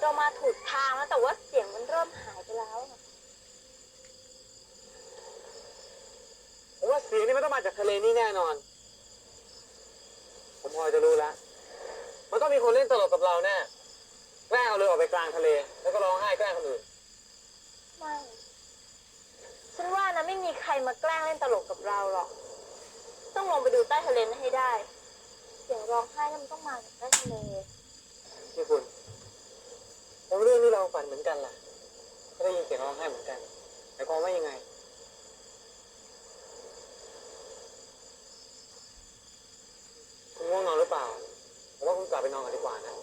เรามาถูกทางแล้วแต่ว่าเสียงมันเริ่มหายไปแล้วอะผมว่าเสียงนี่มันต้องมาจากทะเลนี่แน่นอน ผมพอจะรู้แล้วมันต้องมีคนเล่นตลกกับเราแน่แกล้งเอาเรือออกไปกลางทะเล แล้วก็ร้องไห้แกล้งคนอื่นไม่ฉันว่านะไม่มีใครมาแกล้งเล่นตลกกับเราหรอก ต้องลงไปดูใต้ทะเลนั้นให้ได้ เสียงร้องไห้นั่นมันต้องมาจากใต้ทะเล นี่คุณ แล้วเรื่องที่เราฝันเหมือนกันล่ะก็ได้ยินเสียงร้องไห้เหมือนกันหมายความว่ายังไง คุณง่วงนอนหรือเปล่าผมว่าคุณกลับไปนอนกันดีกว่านะ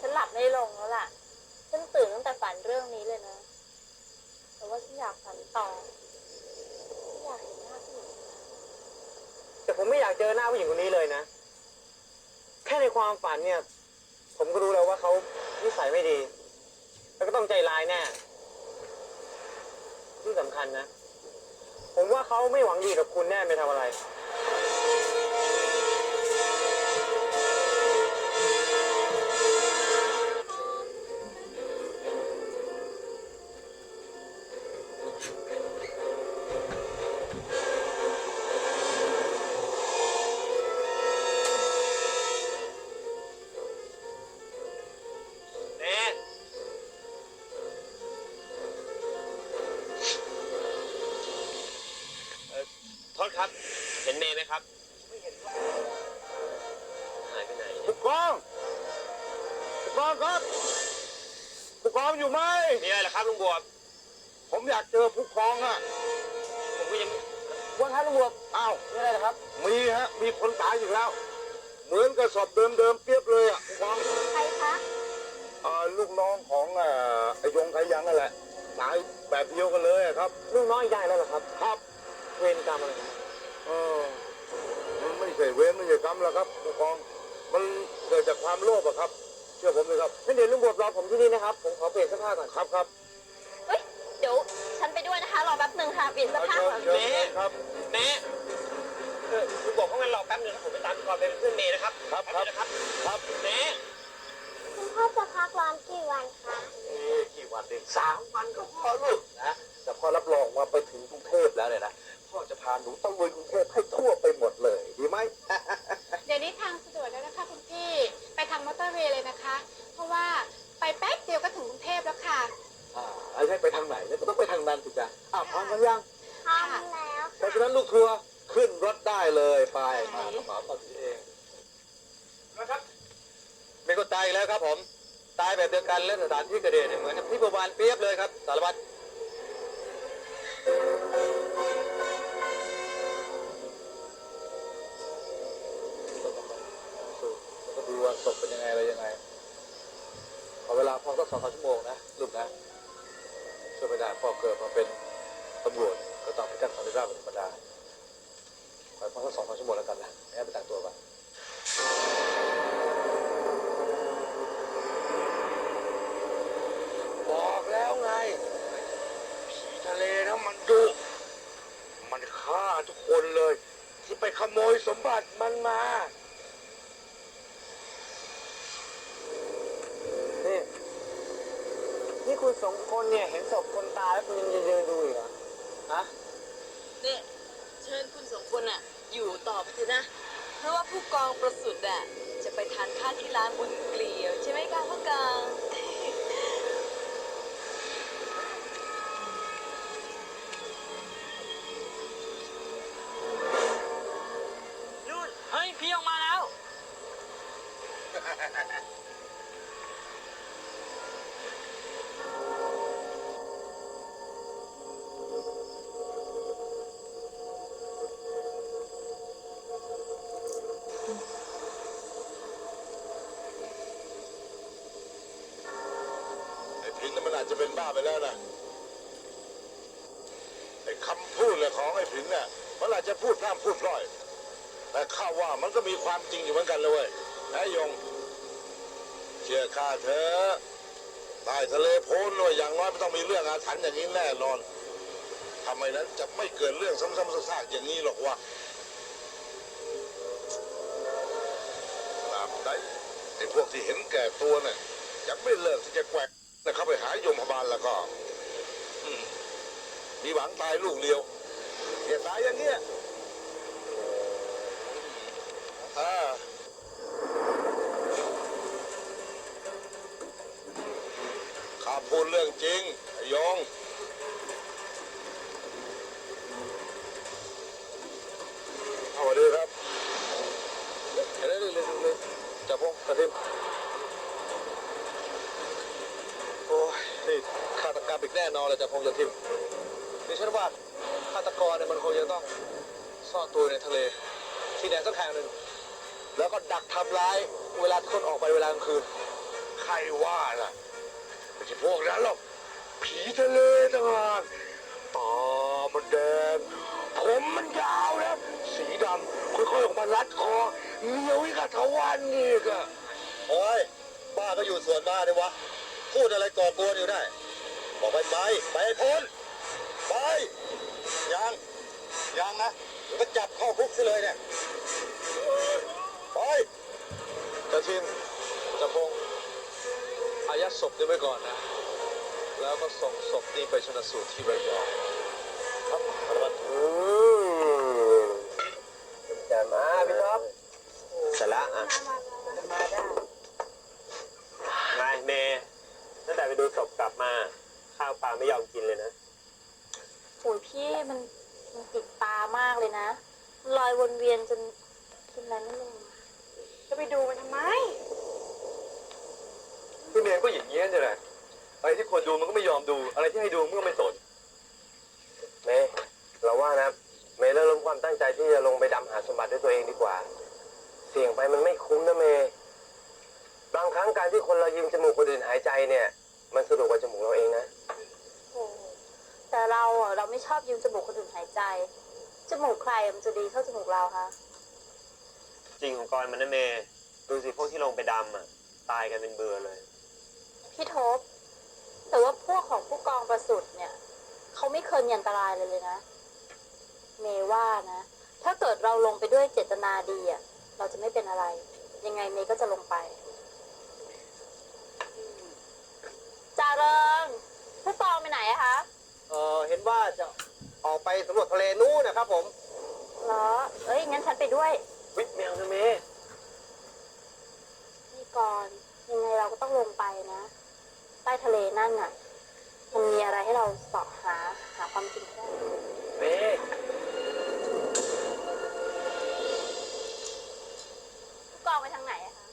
ฉันหลับไม่ลงแล้วล่ะ ฉันตื่นตั้งแต่ฝันเรื่องนี้เลยนะ แต่ว่าฉันอยากฝันต่อฉันอยากเห็นหน้าผู้หญิงคนนั้นแต่ผมไม่อยากเจอหน้าผู้หญิงคนนี้เลยนะ แค่ในความฝันเนี่ย ผมก็รู้แล้วว่าเขานิสัยไม่ดี แล้วก็ต้องใจร้ายแน่ที่สำคัญนะ ผมว่าเขาไม่หวังดีกับคุณแน่ไม่ทำอะไร ผู้กองอะผมก็ยังว่าท่านบวกอ้าวนี่อะไรนะครับ มีฮะ มีคนตายอีกแล้ว เหมือนกับสอบเดิมๆเปรียบเลยอะผู้กองใครคะอ่าลูกน้องของเอ่อไอ้ยงไทยังนั่นแหละตายแบบเดียวกันเลยอะครับ ลูกน้องอีกได้แล้วเหรอครับ ครับเวรกรรมอะไรนะเออมันไม่ใช่เวรไม่ใช่กรรมแล้วครับผู้กอง มันเกิดจากความโลภอะครับ เชื่อผมเลยครับงั้นเดี๋ยวลุงบวบรอผมที่นี่นะครับ ผมขอเปลี่ยนเสื้อผ้าก่อน ครับครับเฮ้ยเดี๋ยวฉันไปด้วยนะคะ รอแป๊บหนึ่งค่ะเปลี่ยนเสื้อผ้าเชิญก่อนเชิญเชิญครับเมย์เออลุงบอกเขางั้นรอแป๊บนึงนะผมไปตามพี่กรณ์ไปเป็นเพื่อนเมย์นะครับครับแป๊บครับนึงนะครับครับเมย์คุณพ่อจะพักร้อนกี่วันคะนี่กี่วันเองสามวันก็พอลูกนะแต่พ่อรับรองว่าไปถึง ศพเป็นยังไงอะไรยังไงขอเวลาพอสักสองสามชั่วโมงนะลูกนะช่วยไม่ได้พ่อเกิดมาเป็นตำรวจก็ต้องไปกันสันติราษฎร์เป็นธรรมดาขอพ่อสักสองสามชั่วโมงแล้วกันนะให้ไปแต่งตัวก่อนบอกแล้วไงผีทะเลนะมันดุมันฆ่าทุกคนเลย ที่ไปขโมยสมบัติมันมา นี่คุณสองคนเนี่ยเห็นศพคนตายแล้วคุณยังจะยืนดูอีกเหรอฮะเนี่ยเชิญคุณสองคนอะอยู่ต่อไปเถอะนะ เพราะว่าผู้กองประสุทธ์อะจะไปทานข้าวที่ร้านบุญเกลียว ใช่ไหมคะผู้กอง จะเป็นบ้าไปแล้วนะไอ้คำพูดเลยของไอ้ผินเนี่ยมันอาจจะพูดพร่ำพูดพร่อย แต่ข้าว่ามันก็มีความจริงอยู่เหมือนกันเลยเว้ยไอ้ยงเชื่อข้าเถอะใต้ทะเลโพ้นเลยอย่างน้อยไม่ต้องมีเรื่องอาถรรพ์อย่างนี้แน่นอนทำไมนั้นจะไม่เกิดเรื่องซ้ำๆซากๆอย่างนี้หรอกวะตราบใดไอ้พวกที่เห็นแก่ตัวน่ะยังไม่เลิกที่จะแกว่ง แต่เข้าไปหายมพบาลแล้วก็มีหวังตายลูกเดียวเนี่ยตายอย่างเงี้ยอ่าข้าพูดเรื่องจริงไอ้ยง เอามาดูครับเห็นได้เลยเลยเลยจับพงกระทิมโอ้ยนี่ฆาต กรรมอีกแน่นอนเลยจับพงกระทิมดิฉันว่าฆาตกรเนี่ยมันคงจะต้องซ่อนตัวในทะเล ที่ไหนสักแห่งหนึ่ง แล้วก็ดักทำร้ายเวลาที่คนออกไปเวลากลางคืน ใครว่าล่ะไม่ใช่พวกนั้นหรอกผีทะเลต่างหากตามันแดงผมมันยาวนะสีดำค่อยๆออกมารัดคอเหนียวอีกอะทวันอีกอะโอ้ยป้าก็อยู่ส่วนบ้าเลยวะ พูดอะไรก่อกวนอยู่ได้ บอกไปไปไปให้พ้นไปยังยังนะเดี๋ยวก็จับเข้าคุกซะเลยเนี่ยไปกระทิมจะพงอายัดศพนี้ไว้ก่อนนะ แล้วก็ส่งศพนี้ไปชนะสูตรที่ระยองครับปฏิบัติ จะมาพี่ท็อปเสร็จแล้วอะนายเมย์ตั้งแต่ไปดูศพกลับมา ข้าวปลาไม่ยอมกินเลยนะ โอ้ยพี่ มันมันติดตามากเลยนะลอยวนเวียนจนกินอะไรไม่ลงจะไปดูมันทำไม พี่เมย์ก็อย่างเงี้ยนี่แหละอะไรที่ควรดูมันก็ไม่ยอมดู อะไรที่ให้ดูมันก็ไม่สนเมย์เราว่านะ เมย์เลิกล้มความตั้งใจที่จะลงไปดำหาสมบัติด้วยตัวเองดีกว่า เสี่ยงไปมันไม่คุ้มนะเมย์บางครั้งการที่คนเรายืมจมูกคนอื่นหายใจเนี่ย มันสะดวกกว่าจมูกเราเองนะ แต่เราอะเราไม่ชอบยืมจมูกคนอื่นหายใจ จมูกใครมันจะดีเท่าจมูกเราคะจริงของกรมันนะเมย์ดูสิพวกที่ลงไปดำอะ ตายกันเป็นเบื่อเลย พี่ทบ แต่ว่าพวกของผู้กองประสุทธิ์เนี่ยเขาไม่เคยมีอันตรายเลยเลยนะ เมย์ว่านะ ถ้าเกิดเราลงไปด้วยเจตนาดีอะเราจะไม่เป็นอะไร ยังไงเมย์ก็จะลงไปจาเริงผู้กองไปไหนอะคะ เออเห็นว่าจะออกไปสำรวจทะเลนู้นนะครับผมเหรอเอ้ย งั้นฉันไปด้วย วิแมวนะเมย์นี่ก่อนยังไงเราก็ต้องลงไปนะใต้ทะเลนั่นน่ะ มันมีอะไรให้เราเสาะหาหาความจริงได้เมย์ผู้กองไปทางไหนอะคะ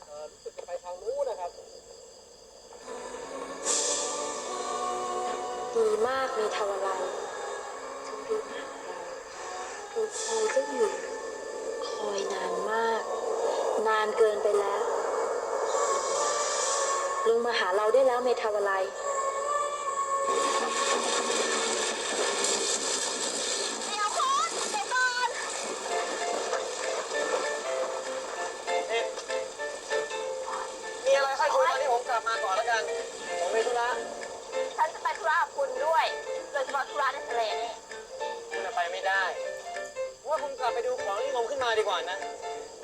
เออรู้สึกจะไปทางนู้นนะครับ มากมีทวารายฉันรู้หาเราดูคอยเจ้าอยู่ คอยนานมาก นานเกินไปแล้วลงมาหาเราได้แล้วเมทาวลัยเดี๋ยวคุณเดี๋ยวก่อนมีอะไรค่อยคุยตอนที่ผมกลับมาก่อนแล้วกัน โดยเฉพาะธุระในทะเลนี่คุณจะไปไม่ได้ ว่าคุณกลับไปดูของที่งมขึ้นมาดีกว่านะ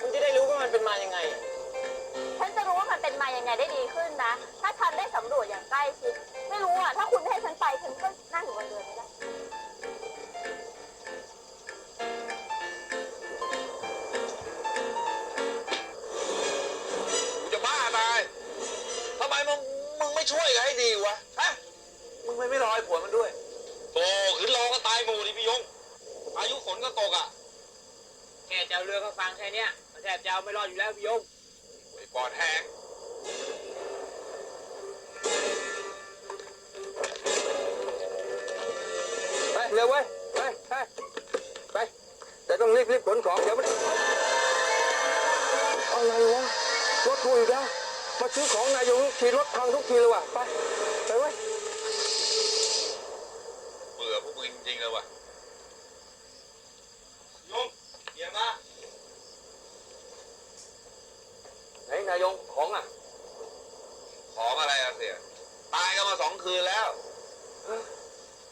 คุณจะได้รู้ว่ามันเป็นมายังไง ฉันจะรู้ว่ามันเป็นมายังไงได้ดีขึ้นนะ ถ้าฉันได้สำรวจอย่างใกล้ชิด ไม่รู้อะ ถ้าคุณไม่ให้ฉันไป ฉันก็นั่งอยู่บนเรือไม่ได้ กูจะบ้าตายทำไมมึงมึงไม่ช่วยกันให้ดีวะฮะมึงไม่ไม่รอให้ผัวมันด้วย โตขึ้นรอก็ตาย หมู่ดิพี่ยง อายุฝนก็ตกอะ แค่เจ้าเรือก็ฟังแค่เนี้ยแทบจะเอาไม่รอดอยู่แล้วพี่ยงไอ้ปอดแหกไปเร็วเว้ยไปไปไป แต่ต้องรีบรีบขนของเดี๋ยวมันอะไรวะรถกูอีกแล้วมาซื้อของนายกขี่รถพังทุกทีเลยว่ะไป ไปเว้ย เบื่อพวกมึงจริงๆเลยว่ะยงเยี่ยมมาก ไหนนายงของอะ ของอะไรอะเสียตายกันมาสองคืนแล้ว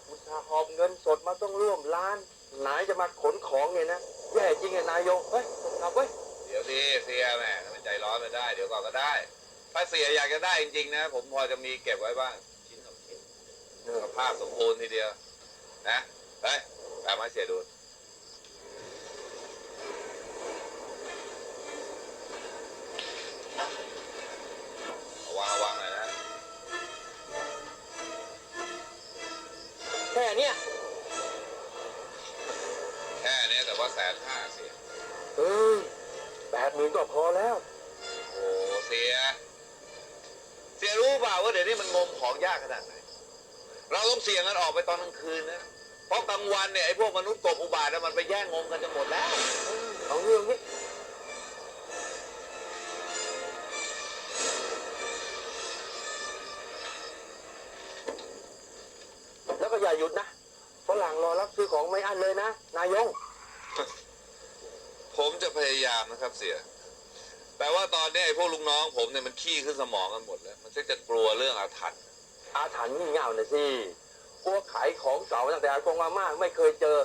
อุตสาห์หอบเงินสดมาต้องร่วมล้าน ไหนจะมาขนของไงนะแย่จริงไงนายกเฮ้ยกลับเว้ยเดี๋ยวสิเสียแม่ทำไมใจใจร้อนไปได้ เดี๋ยวก่อนก็ได้ ถ้าเสียอยากจะได้จริงๆนะ ผมพอจะมีเก็บไว้บ้างชิ้นสองชิ้นสภาพสมบูรณ์ทีเดียว นะไปตามมาเสียดู ระวังระวังหน่อยนะแค่เนี้ยแค่เนี้ยแต่ว่าแสนห้าเสีย เอ้ยแปดหมื่นก็พอแล้ว โอ้เสีย เสียรู้เปล่าว่าเดี๋ยวนี้มันงมของยากขนาดไหน เราต้องเสี่ยงกันออกไปตอนกลางคืนนะ เพราะกลางวันเนี่ยไอ้พวกมนุษย์กบอุบาทน่ะมันไปแย่งงมกันจะหมดแล้ว เอาเรื่องนี้ ของไม่อั้นเลยนะ นายง ผมจะพยายามนะครับเสียแต่ว่าตอนนี้ไอ้พวกลูกน้อง ผมเนี่ยมันขี้ขึ้นสมองกันหมดแล้ว มันชักจะกลัวเรื่องอาถรรพ์อาถรรพ์งี่เง่าน่ะสิ พวกขายของเก่าตั้งแต่อากงอาม่าไม่เคยเจอ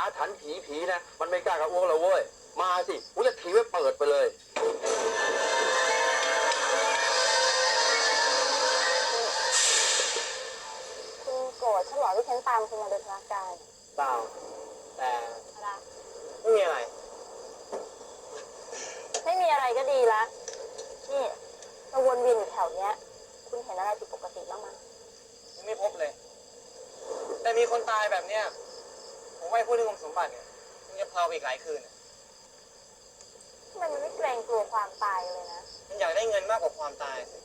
อาถรรพ์ผีผีนะ มันไม่กล้ากับอ้วกเราเว้ย มาสิกูจะถีบไว้เปิดไปเลยคุณโกรธฉันเหรอที่ฉันตามคุณมาโดยพลการ เปล่า แต่อะไรไม่มีอะไร ไม่มีอะไรก็ดีละ นี่เราวนเวียนอยู่แถวเนี้ย คุณเห็นอะไรผิดปกติบ้างไหมยังไม่พบเลย แต่มีคนตายแบบเนี้ย ผมว่าไอ้ผู้ที่งมสมบัติเนี่ยมันจะเพลาไปอีกหลายคืนน่ะทำไมมันไม่เกรงกลัวความตายเลยนะ มันอยากได้เงินมากกว่าความตายสิ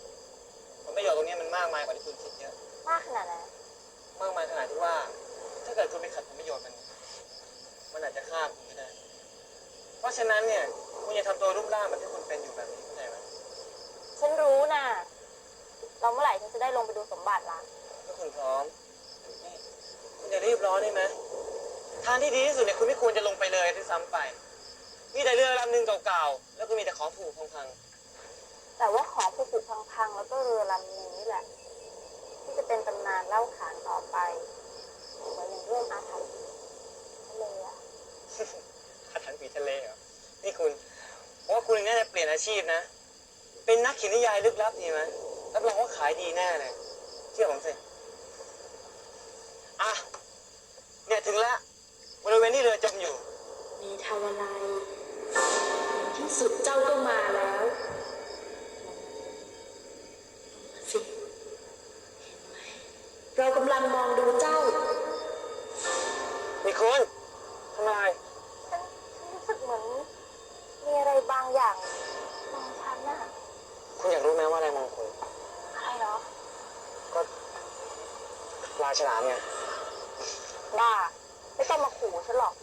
ผลประโยชน์ตรงเนี้ยมันมากมายกว่าที่คุณคิดเยอะ มากขนาดไหนมากมายขนาดที่ว่า ถ้าเกิดคุณไปขัดผลประโยชน์มันเนี่ยมันอาจจะฆ่าคุณก็ได้ เพราะฉะนั้นเนี่ย คุณอย่าทำตัวรูปร่างแบบที่คุณเป็นอยู่แบบนี้เข้าใจไหมฉันรู้นะเราเมื่อไหร่ฉันจะได้ลงไปดูสมบัติล่ะถ้าคุณพร้อมนี่คุณอย่ารีบร้อนได้ไหมทางที่ดีที่สุดเนี่ยคุณไม่ควรจะลงไปเลยด้วยซ้ำไปมีแต่เรือลำหนึ่งเก่าๆแล้วก็มีแต่ของผูกพังๆแต่ว่าของผุๆพังๆแล้วก็เรือลำนี้นี่แหละ ที่จะเป็นตำนานเล่าขานต่อไปเหมือนอย่างเรื่องอาถรรพ์ทะเลอะ อาถรรพ์ผีทะเลเหรอ นี่คุณผมว่า คุณน่าจะเปลี่ยนอาชีพนะ เป็นนักเขียนนิยายลึกลับดีไหมรับรองว่าขายดีแน่เลยเชื่อผมสิ อะ เนี่ยถึงแล้วบริเวณที่เรือจมอยู่ มีทาวาลัยที่สุดเจ้าก็มาแล้วสิเห็นไหมเรากำลังมองดูเจ้านี่คุณทำไม ฉันฉันรู้สึกเหมือน มีอะไรบางอย่างมองฉันน่ะคุณอยากรู้ไหมว่าอะไรมองคุณอะไรเหรอ ก็ปลาฉลามไงบ้า ไม่ต้องมาขู่ฉันหรอก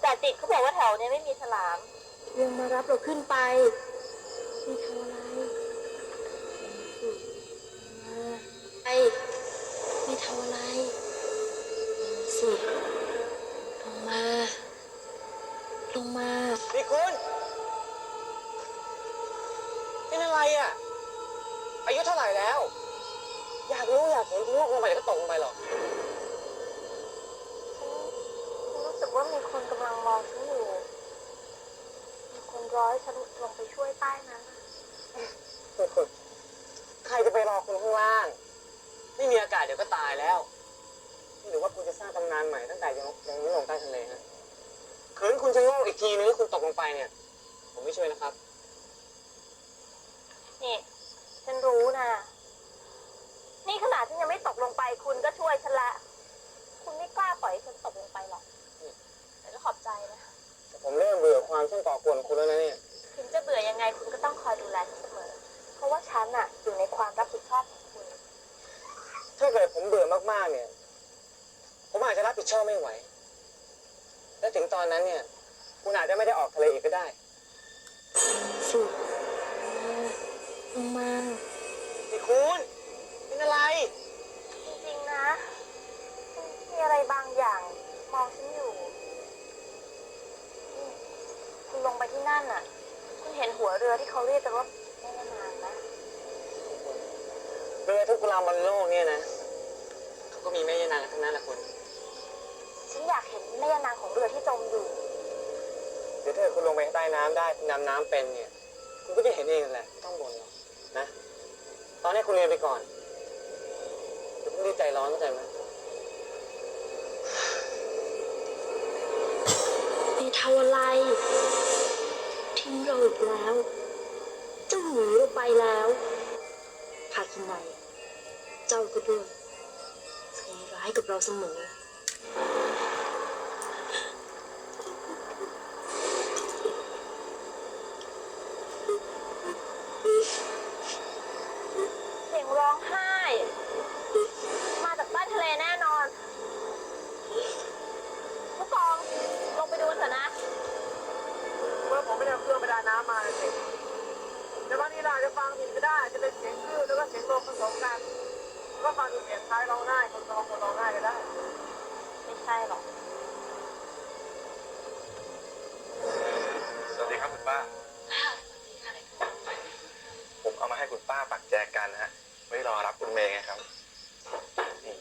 แต่จิตเขาบอกว่าแถวเนี้ยไม่มีฉลาม ยังมารับเราขึ้นไปมีทำอะไรไอ้มีทำอะไรสิลงมา ลงมา นี่คุณากรู้อยากเห็นคุณลงไปเดี๋ยวก็ตกลงไปหรอกฉันรู้สึกว่ามีคนกำลังมองฉันอยู่ มีคนร้อยฉันลงไปช่วยใต้นั้นน่ะใครจะไปรอคุณข้างล่างไม่มีอากาศเดี๋ยวก็ตายแล้ว หรือว่าคุณจะสร้างตำนานใหม่ตั้งแต่ยังยังไม่ลงใต้ทะเลฮะคืนคุณจะโง่อีกทีนึงแล้วคุณตกลงไปเนี่ย ผมไม่ช่วยนะครับ นี่ ฉันรู้นะ นี่ขนาดฉันยังไม่ตกลงไปคุณก็ช่วยฉันละ คุณไม่กล้าปล่อยให้ฉันตกลงไปหรอกแต่ก็ขอบใจนะแต่ผมเริ่มเบื่อความช่างก่อกวนของคุณแล้วนะเนี่ย ถึงจะเบื่อยังไงคุณก็ต้องคอยดูแลฉันเสมอ เพราะว่าฉันอะอยู่ในความรับผิดชอบของคุณ ถ้าเกิดผมเบื่อมากๆเนี่ย ผมอาจจะรับผิดชอบไม่ไหว และถึงตอนนั้นเนี่ย คุณอาจจะไม่ได้ออกทะเลอีกก็ได้ สุดลงมานี่คุณ เป็นอะไร จริงๆนะมีอะไรบางอย่างมองฉันอยู่นี่คุณลงไปที่นั่นน่ะ คุณเห็นหัวเรือที่เขาเรียกกันว่าแม่นางไหมเรือทุกลำบนโลกเนี่ยนะเขาก็มีแม่ยานางกันทั้งนั้นแหละคุณฉันอยากเห็นแม่นางของเรือที่จมอยู่ เดี๋ยวถ้าเกิดคุณลงไปใต้น้ำได้คุณดำน้ำเป็นเนี่ย คุณก็จะเห็นเองนั่นแหละไม่ต้องบ่นหรอกนะ ตอนนี้คุณเรียนไปก่อน ดิใจร้อนเข้าใจไหมมีทาอะไร ทิ้งเราอีกแล้วเจ้าหนีเราไปแล้วภาคินไนเจ้าก็ด้วยใจร้ายกับเราเสมอ เสียงร้องไห้ มาจากใต้ทะเลแน่นอน ผู้กองลงไปดูเถอะนะ เมื่อผมไม่ได้เอาเครื่องประดาน้ำมาเลยสิแต่ว่านี่เราจะฟังผิดก็ได้ จะเป็นเสียงคลื่นแล้วก็เสียงลมผสมกัน ก็ฟังดูเสียงคล้ายร้องไห้คนร้องคนร้องไห้ก็ได้ ไม่ใช่หรอก สวัสดีครับคุณป้า ผมเอามาให้คุณป้าปักแจกันนะฮะ ไว้รอรับคุณเมย์ไงครับนี่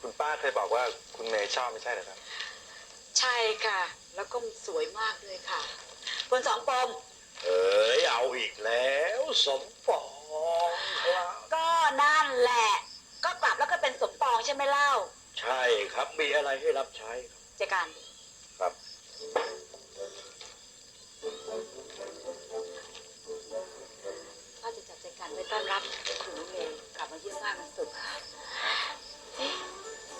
คุณป้าเคยบอกว่าคุณเมย์ชอบไม่ใช่เหรอครับ ใช่ค่ะ แล้วก็สวยมากเลยค่ะคนสองปมเอ้ยเอาอีกแล้วสมปองครับก็นั่นแหละ ก็กลับแล้วก็เป็นสมปองใช่ไหมเล่า ใช่ครับ มีอะไรให้รับใช้ครับเจกันครับพ่อจะจัดเจกันไว้ต้อนรับคุณเมย์กลับมาเยี่ยมบ้านวันศุกร์ค่ะเอ๊ะ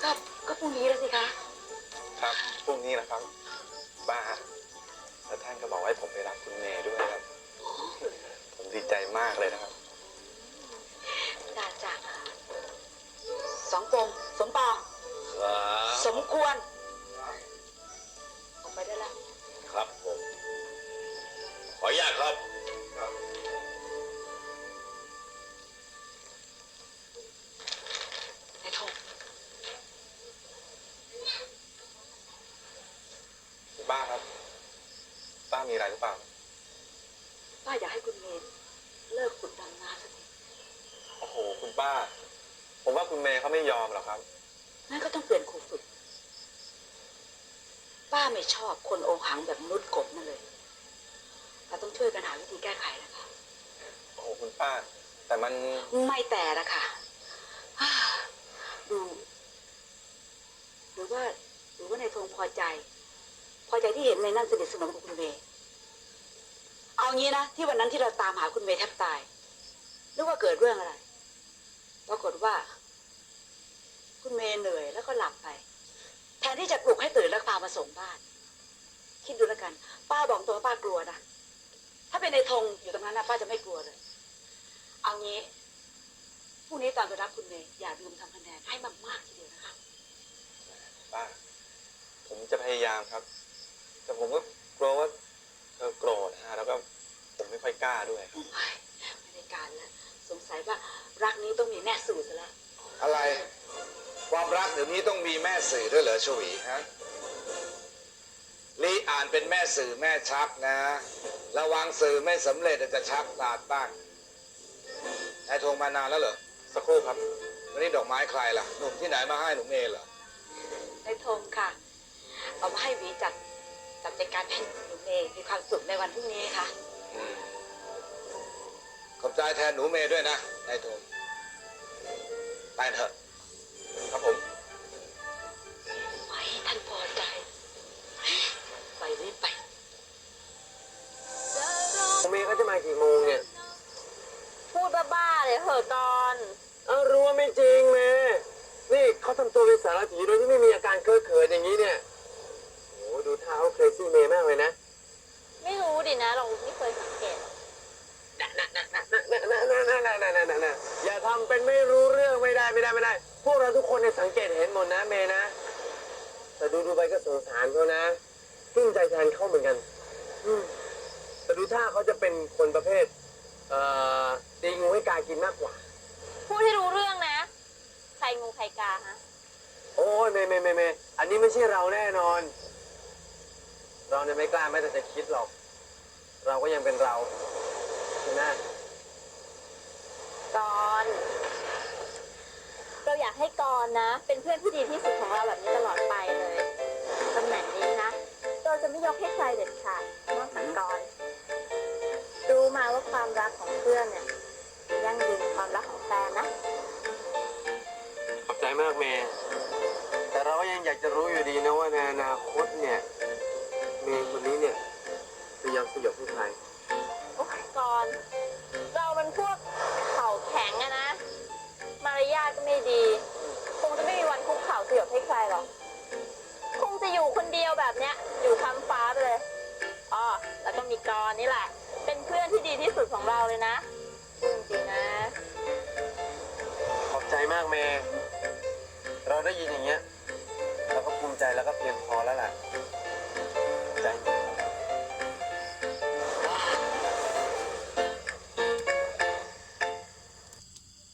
ก็ก็พรุ่งนี้แล้วสิคะครับพรุ่งนี้นะครับป้าฮะแล้วท่านก็บอกให้ผมไปรับคุณเมย์ด้วยครับ ผมดีใจมากเลยนะครับจ้าจ้าสองปมสมปองครับ สมควร ชอบคนโอหังแบบมนุษย์กบนั่นเลย เราต้องช่วยกันหาวิธีแก้ไขแล้วค่ะโอ้โหคุณป้า แต่มันไม่แต่ละค่ะอ่าดู หรือว่าหรือว่าในายทงพอใจ พอใจที่เห็นในนั่นสนิทสนมกับคุณเมย์เอางี้นะที่วันนั้นที่เราตามหาคุณเมย์แทบตายนึกว่าเกิดเรื่องอะไรปรากฏว่า คุณเมย์เหนื่อยแล้วก็หลับไป แทนที่จะปลุกให้ตื่นแล้วพามาส่งบ้าน คิดดูแล้วกัน ป้าบอกตัวว่าป้ากลัวนะ ถ้าเป็นในธงอยู่ตรงนั้นนะป้าจะไม่กลัวเลย เอางี้พรุ่งนี้ตอนไปรับคุณเมย์อย่าลืมทำคะแนนให้มากๆทีเดียวนะคะป้า ผมจะพยายามครับ แต่ผมก็กลัวว่าเธอโกรธนะฮะแล้วก็ผมไม่ค่อยกล้าด้วยครับเฮ้ยไม่ได้การแล้วสงสัยว่ารักนี้ต้องมีแม่สู่ซะแล้ว อะไร ความรักเดี๋ยวนี้ต้องมีแม่สื่อด้วยเหรอชวีฮะ ลีอ่านเป็นแม่สื่อแม่ชักนะ ระวังสื่อไม่สำเร็จอาจจะชักตาดบ้างนายโทรมานานแล้วเหรอสักครู่ครับวันนี้ดอกไม้ใครล่ะหนุ่มที่ไหนมาให้หนุ่มเอเหรอในธงค่ะ เอามาให้หวีจัดจัดจัดการให้หนูเมย์มีความสุขในวันพรุ่งนี้ค่ะขอบใจแทนหนูเมย์ด้วยนะนายโทรไปเถอะครับผม กี่โมงเนี่ย พูดบ้าๆเลยเหอะก่อน เออรู้ว่าไม่จริงเมย์นี่เขาทำตัวเป็นสารถีโดยที่ไม่มีอาการเก้อเขินอย่างนี้เนี่ยโอ้ดูเท้าเครซี่เมย์มากเลยนะไม่รู้ดินะ เราไม่เคยสังเกตอย่าทำเป็นไม่รู้เรื่องไม่ได้ไม่ได้ไม่ได้ พวกเราทุกคนเนี่ยสังเกตเห็นหมดนะเมย์นะ แต่ดูดูไปก็สงสารเขานะขึ้นใจแทนเขาเหมือนกัน อืม แต่ดูท่าเขาจะเป็นคนประเภท เอ่อตีงูให้กากินมากกว่า พูดให้รู้เรื่องนะ ใครงูใครกาฮะ โอ้ยเมย์เมย์เมย์เมย์อันนี้ไม่ใช่เราแน่นอน เราเนี่ยไม่กล้าแม้แต่จะคิดหรอก เราก็ยังเป็นเราใช่ไหมกอนเราอยากให้กอนนะ เป็นเพื่อนที่ดีที่สุดของเราแบบนี้ตลอดไปเลยตำแหน่งนี้นะ เราจะไม่ยกให้ใครเด็ดขาดนอกจากกอนรู้้มาว่าความรักของเพื่อนเนี่ยยั่งยืนความรักของแฟนนะ ขอบใจมากเมย์แต่เราก็ยังอยากจะรู้อยู่ดีนะว่าในอนาค